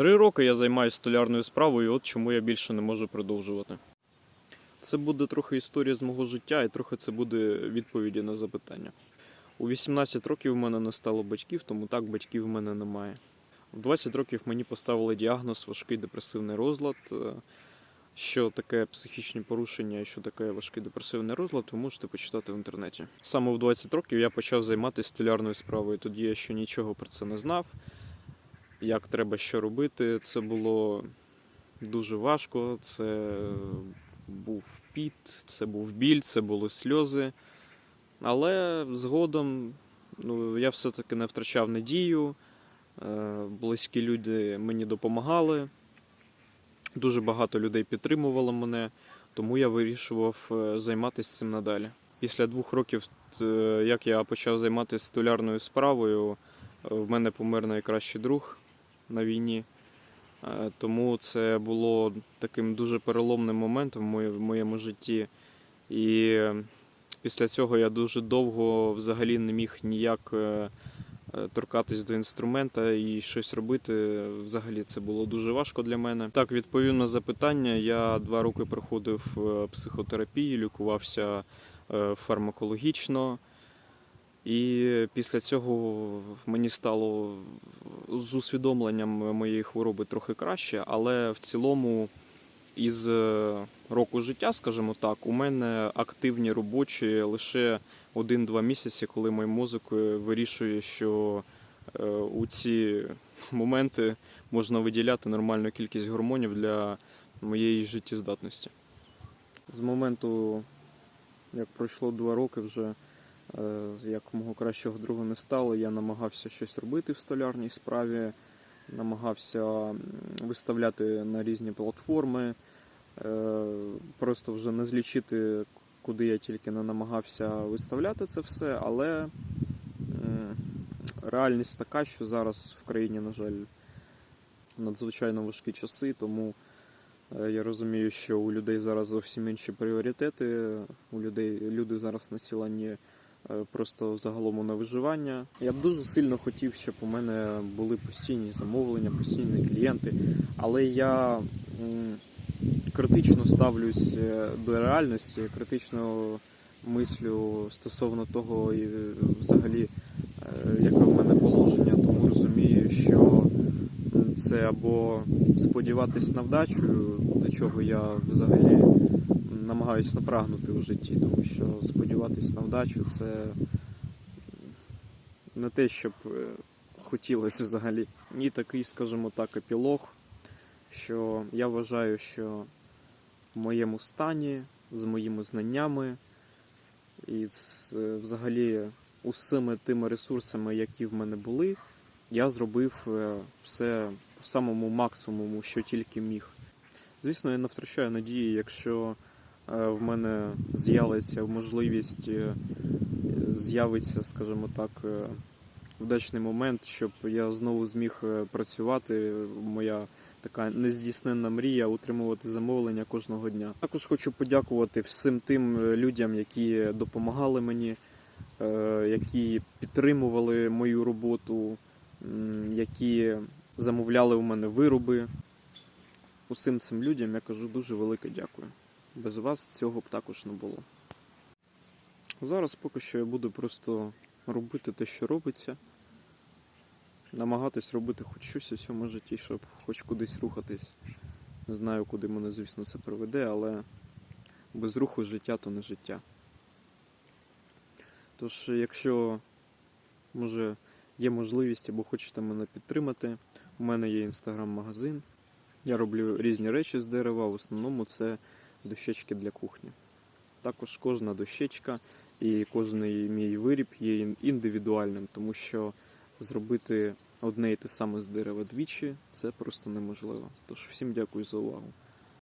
Три роки я займаюся столярною справою, і от чому я більше не можу продовжувати. Це буде трохи історія з мого життя, і трохи це буде відповіді на запитання. У 18 років в мене не стало батьків, тому так батьків в мене немає. В 20 років мені поставили діагноз важкий депресивний розлад. Е, Що таке психічні порушення і що таке важкий депресивний розлад, ви можете почитати в інтернеті. Саме в 20 років я почав займатися столярною справою. Тоді я ще нічого про це не знав. Як треба що робити. Це було дуже важко. Це був піт, це був біль, це були сльози. Але згодом ну, я все-таки не втрачав надію. Е, Близькі люди мені допомагали. Дуже багато людей підтримувало мене, тому я вирішував е, займатися цим надалі. Після двох років, е, як я почав займатися столярною справою, в мене помер найкращий друг на війні. Е, Тому це було таким дуже переломним моментом в моєму житті. І е, після цього я дуже довго взагалі не міг ніяк е, торкатись до інструмента і щось робити. Взагалі це було дуже важко для мене. Так, відповім на запитання. Я два роки проходив психотерапію, лікувався фармакологічно. І після цього мені стало з усвідомленням моєї хвороби трохи краще, але в цілому із е, року життя, скажімо так, у мене активні робочі лише 1-2 місяці, коли мій мозок вирішує, що е, у ці моменти можна виділяти нормальну кількість гормонів для моєї життєздатності. З моменту, як пройшло 2 роки вже. Е, Як мого кращого друга не стало, я намагався щось робити в столярній справі, намагався виставляти на різні платформи, е, просто вже не злічити, куди я тільки не намагався виставляти це все, але реальність така, що зараз в країні, на жаль, надзвичайно важкі часи, тому е, я розумію, що у людей зараз зовсім інші пріоритети. У людей люди зараз населені е, просто загалом на виживання. Я б дуже сильно хотів, щоб у мене були постійні замовлення, постійні клієнти, але я критично ставлюсь е, до реальності, критично мислю стосовно того, і е, взагалі, е, яке в мене положення, тому розумію, що це або сподіватись на вдачу, до чого я взагалі намагаюсь напрагнути у житті, тому що сподіватись на вдачу це не те, щоб е, хотілося взагалі. І такий, скажімо так, епілог, що я вважаю, що в моєму стані, з моїми знаннями і з е, взагалі усіми тими ресурсами, які в мене були, я зробив е, все по самому максимуму, що тільки міг. Звісно, я не втрачаю надії, якщо в мене з'явиться можливість, е, з'явиться, скажімо так, е, вдачний момент, щоб я знову зміг е, працювати. Моя така нездійсненна мрія утримувати замовлення кожного дня. Також хочу подякувати всім тим е, людям, які допомагали мені, е, які підтримували мою роботу, які замовляли у мене вироби. Усім цим людям я кажу дуже велике дякую. Без вас цього б також не було. Зараз поки що я буду просто робити те, що робиться, намагатись робити хоч щось у цьому житті, щоб хоч кудись рухатись. Не знаю, куди мене, звісно, це приведе, але без руху життя то не життя. Тож, якщо може є можливість або хочете мене підтримати, у мене є інстаграм-магазин. Я роблю різні речі з дерева, в основному це дощечки для кухні. Також кожна дощечка і кожен мій виріб є індивідуальним, тому що зробити одне і те саме з дерева двічі це просто неможливо. Тож всім дякую за увагу.